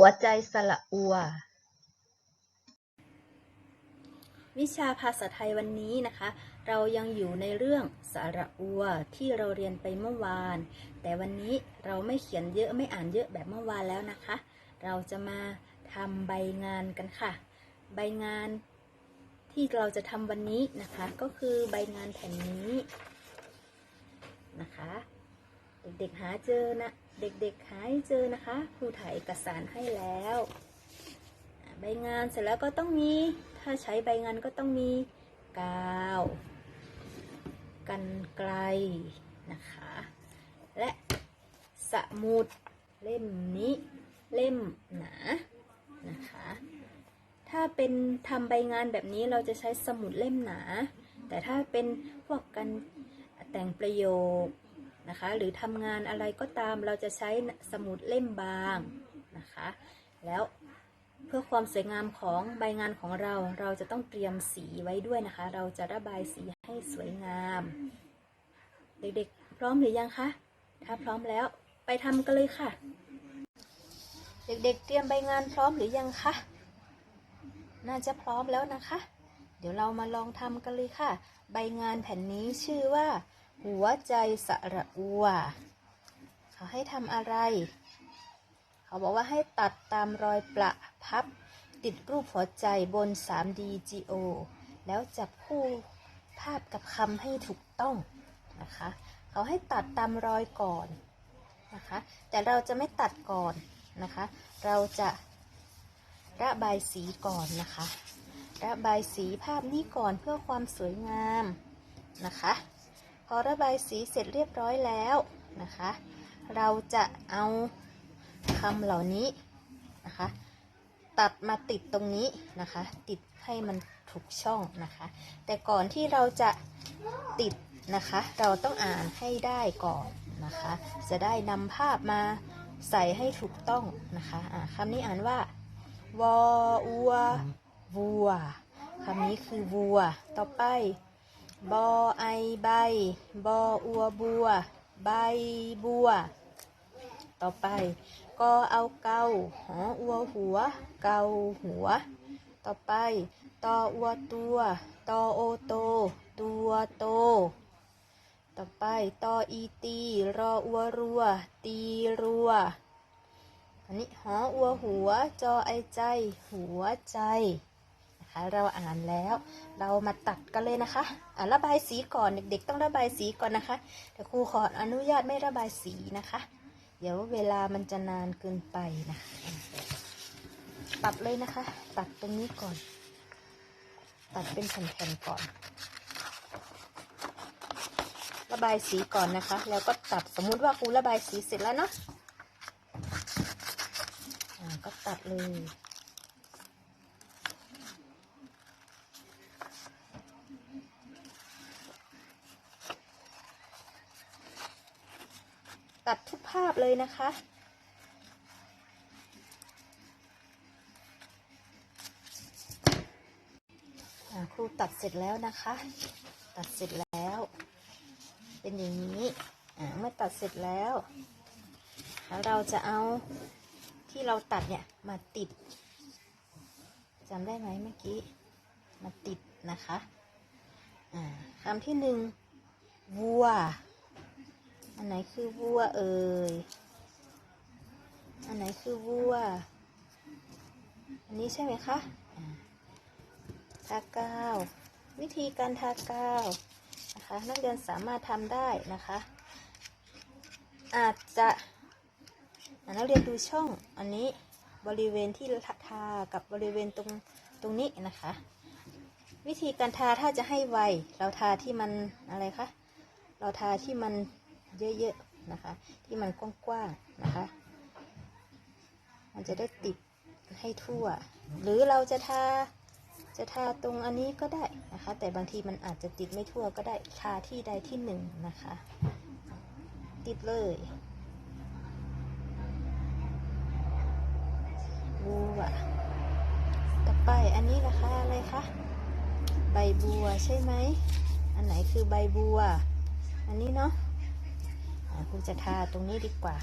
หัวใจสระอัว วิชาภาษาไทยวันนี้นะคะ เรายังอยู่ในเรื่องสระอัวที่เราเรียนไปเมื่อวาน แต่วันนี้เราไม่เขียนเยอะไม่อ่านเยอะแบบเมื่อวานแล้วนะคะ เราจะมาทำใบงานกันค่ะ ใบงานที่เราจะทำวันนี้นะคะ ก็คือใบงานแผ่นนี้นะคะ เด็กๆหาเจอนะ เด็กๆหาเจอนะคะ ครูถ่ายเอกสารให้แล้ว ใบงานเสร็จแล้วก็ต้องมี ถ้าใช้ใบงานก็ต้องมีกาว กันไกลนะคะ และสมุดเล่มนี้เล่มหนานะคะ ถ้าเป็นทำใบงานแบบนี้เราจะใช้สมุดเล่มหนา แต่ถ้าเป็นพวกกันแต่งประโยค นะคะ หรือทำงานอะไรก็ตามเราจะใช้สมุดเล่มบางนะคะ แล้วเพื่อความสวยงามของใบงานของเรา เราจะต้องเตรียมสีไว้ด้วยนะคะ เราจะระบายสีให้สวยงาม เด็กๆ พร้อมหรือยังคะ ถ้าพร้อมแล้วไปทำกันเลยค่ะ เด็กๆ เตรียมใบงานพร้อมหรือยังคะ น่าจะพร้อมแล้วนะคะ เดี๋ยวเรามาลองทำกันเลยค่ะ ใบงานแผ่นนี้ชื่อว่า หัวใจสระอัว เขาให้ทำอะไร เขาบอกว่าให้ตัดตามรอยประพับ ติดรูปหัวใจบน 3D GO แล้วจับคู่ภาพกับคำให้ถูกต้องนะคะ เขาให้ตัดตามรอยก่อนนะคะ แต่เราจะไม่ตัดก่อนนะคะ เราจะระบายสีก่อนนะคะ ระบายสีภาพนี้ก่อนเพื่อความสวยงามนะคะ พอระบายสีเสร็จเรียบร้อยแล้วนะคะ เราจะเอาคำเหล่านี้นะคะ ตัดมาติดตรงนี้นะคะ ติดให้มันถูกช่องนะคะ แต่ก่อนที่เราจะติดนะคะ เราต้องอ่านให้ได้ก่อนนะคะ จะได้นำภาพมาใส่ให้ถูกต้องนะคะอ่าคำนี้อ่านว่าวออัววัวคำนี้คือวัว ต่อไป บอไอใบ บออัวบัว ใบบัว ต่อไปก็เอาเกาหออัวหัว เกาหัว ต่อไปตออัวตัวตอโอโต ตัวโต ต่อไปตออีตี รออัวรัว ตีรัว อันนี้หออัวหัว จอไอใจ หัวใจ เราอ่านแล้ว เรามาตัดกันเลยนะคะอ่าระบายสีก่อนเด็ก ๆ ต้องระบายสีก่อนนะคะแต่ครูขออนุญาตไม่ระบายสีนะคะ เดี๋ยวเวลามันจะนานเกินไปนะคะตัดเลยนะคะ ตัดตรงนี้ก่อน ตัดเป็นแผ่นๆก่อน ระบายสีก่อนนะคะ แล้วก็ตัดสมมุติว่าครูระบายสีเสร็จแล้วเนาะก็ตัดเลย ตัดทุกภาพเลยนะคะ ครูตัดเสร็จแล้วนะคะ ตัดเสร็จแล้ว เป็นอย่างนี้อ่าเมื่อตัดเสร็จแล้วแล้วเราจะเอาที่เราตัดเนี่ยมาติดจำได้ไหมเมื่อกี้มาติดนะคะอ่าคำที่หนึ่งวัว อันไหนคือวัวเอ่ย อันไหนคือวัว อันนี้ใช่ไหมคะอ่าทากาว วิธีการทากาวนะคะนักเรียนสามารถทำได้นะคะ อาจจะนักเรียนดูช่องอันนี้บริเวณที่ทากับบริเวณตรงตรงนี้นะคะ วิธีการทาถ้าจะให้ไวเราทาที่มันอะไรคะเราทาที่มัน เยอะๆนะคะ ที่มันกว้างๆนะคะ มันจะได้ติดให้ทั่ว หรือเราจะทาจะทาตรงอันนี้ก็ได้นะคะ แต่บางทีมันอาจจะติดไม่ทั่วก็ได้ทาที่ใดที่หนึ่งนะคะ ติดเลยบัวต่อไปอันนี้นะคะอะไรคะใบบัวใช่ไหมอันไหนคือใบบัว อันนี้เนาะ อ่าครูจะทาตรงนี้ดีกว่า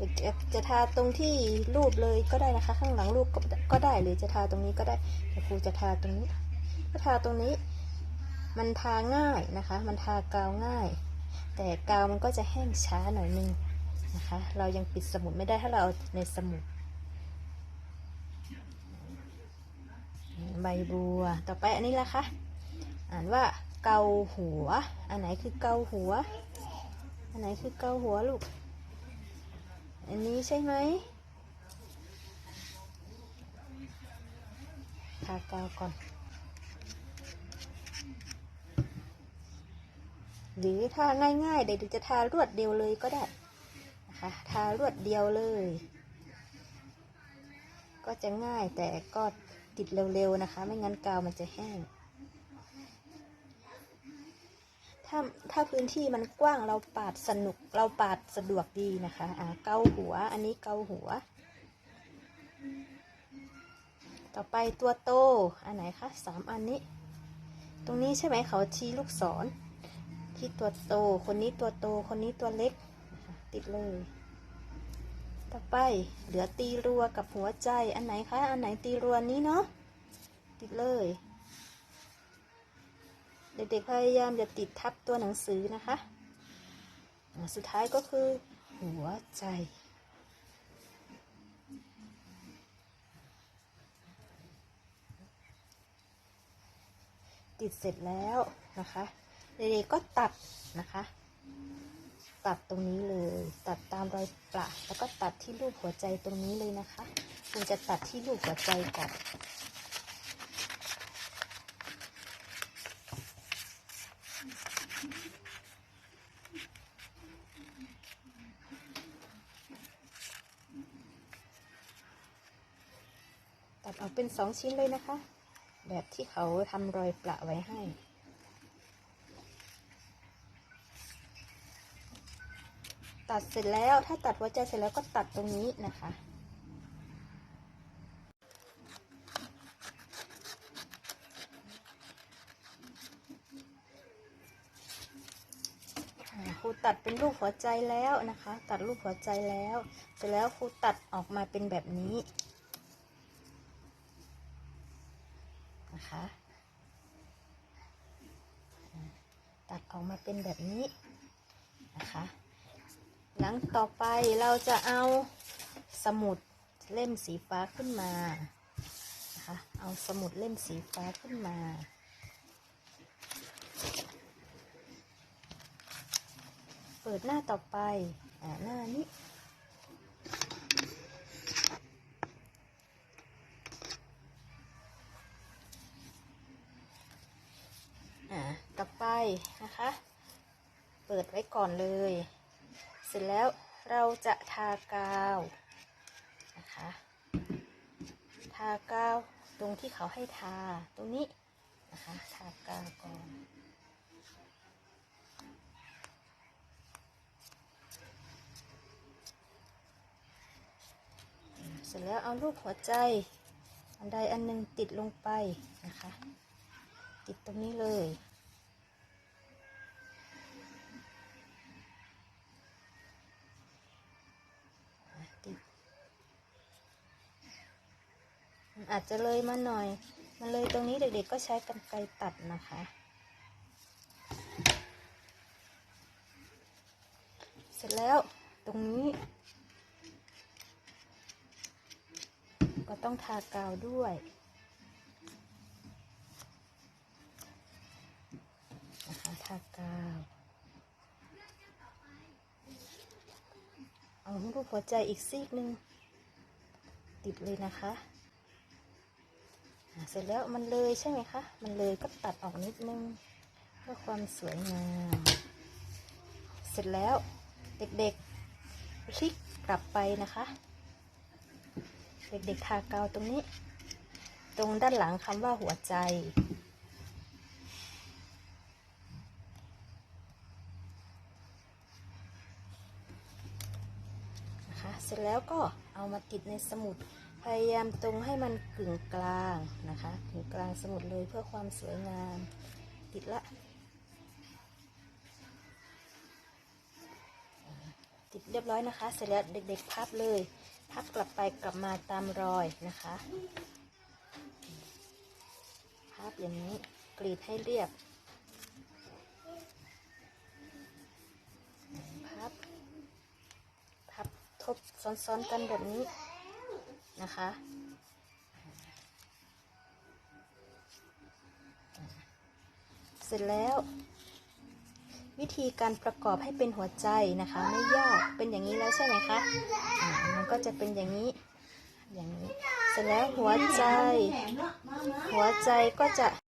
จะจะทาตรงที่รูปเลยก็ได้นะคะ ข้างหลังรูปก็ก็ได้หรือจะทาตรงนี้ก็ได้แต่ครูจะทาตรงนี้ถ้าทาตรงนี้ มันทาง่ายนะคะ มันทากาวง่าย แต่กาวมันก็จะแห้งช้าหน่อยนึงนะคะ เรายังปิดสมุดไม่ได้ถ้าเราเอาในสมุดใบบัว ต่อไปอันนี้ละคะ อ่านว่าเกาหัว อันไหนคือเกาหัว อันไหนคือเกาหัวลูก อันนี้ใช่ไหมทาเกาก่อน หรือถ้าง่ายๆเด็กจะทารวดเดียวเลยก็ได้นะคะทารวดเดียวเลย ก็จะง่ายแต่ก็ติดเร็วๆนะคะ ไม่งั้นกาวมันจะแห้ง ถ้าถ้าพื้นที่มันกว้างเราปาดสนุกเราปาดสะดวกดีนะคะอ่าเกาหัว อันนี้เกาหัว ต่อไปตัวโตอันไหนคะสามอันนี้ ตรงนี้ใช่ไหมเขาชี้ลูกศรที่ตัวโต คนนี้ตัวโต คนนี้ตัวเล็ก ติดเลย ต่อไปเหลือตีรัวกับหัวใจ อันไหนคะ อันไหนตีรัวนี้เนาะ ติดเลย เด็กๆพยายามอย่าติดทับตัวหนังสือนะคะ สุดท้ายก็คือหัวใจ ติดเสร็จแล้วนะคะ เด็กๆก็ตัดนะคะ ตัดตรงนี้เลย ตัดตามรอยประแล้วก็ตัดที่รูปหัวใจตรงนี้เลยนะคะคุณจะตัดที่รูปหัวใจก่อน ตัดออกเป็นสองชิ้นเลยนะคะ แบบที่เขาทำรอยประไว้ให้ตัดเสร็จแล้วถ้าตัดหัวใจเสร็จแล้วก็ตัดตรงนี้นะคะ ครูตัดเป็นรูปหัวใจแล้วนะคะ ตัดรูปหัวใจแล้ว เสร็จแล้วครูตัดออกมาเป็นแบบนี้นะคะอ่าตัด ออกมาเป็นแบบนี้นะคะ หลังต่อไปเราจะเอาสมุดเล่มสีฟ้าขึ้นมานะคะ เอาสมุดเล่มสีฟ้าขึ้นมา เปิดหน้าต่อไป อ่าหน้านี้ อ่า ต่อไป นะคะ เปิดไว้ก่อนเลย เสร็จแล้วเราจะทากาวนะคะ ทากาวตรงที่เขาให้ทาตรงนี้นะคะ ทากาวก่อนเสร็จแล้วเอารูปหัวใจ อันใดอันหนึ่งติดลงไปนะคะ ติดตรงนี้เลย ติดมัน อาจจะเลยมาหน่อย มันเลยตรงนี้เด็กๆก็ใช้กรรไกรตัดนะคะ เสร็จแล้วตรงนี้ ก็ต้องทากาวด้วยนะคะทากาวเอารูปหัวใจอีกซีกหนึ่งติดเลยนะคะอะ เสร็จแล้วมันเลยใช่ไหมคะ มันเลยก็ตัดออกนิดนึงเพื่อความสวยงาม เสร็จแล้วเด็กๆพลิกกลับไปนะคะ เด็กๆทากาวตรงนี้ ตรงด้านหลังคำว่าหัวใจนะคะเสร็จแล้วก็เอามาติดในสมุด พยายามตรงให้มันกึ่งกลางนะคะกึ่งกลางสมุดเลยเพื่อความสวยงาม ติดละ ติดเรียบร้อยนะคะ เสร็จแล้วเด็กๆพับเลย พับกลับไปกลับมาตามรอยนะคะ พับอย่างนี้กรีดให้เรียบ พับ พับทบซ้อนๆกันแบบนี้ นะคะ เสร็จแล้ว วิธีการประกอบให้เป็นหัวใจนะคะ ไม่ยากเป็นอย่างนี้แล้วใช่ไหมคะมันก็จะเป็นอย่างนี้อย่างนี้ เสร็จแล้วหัวใจ หัวใจก็จะ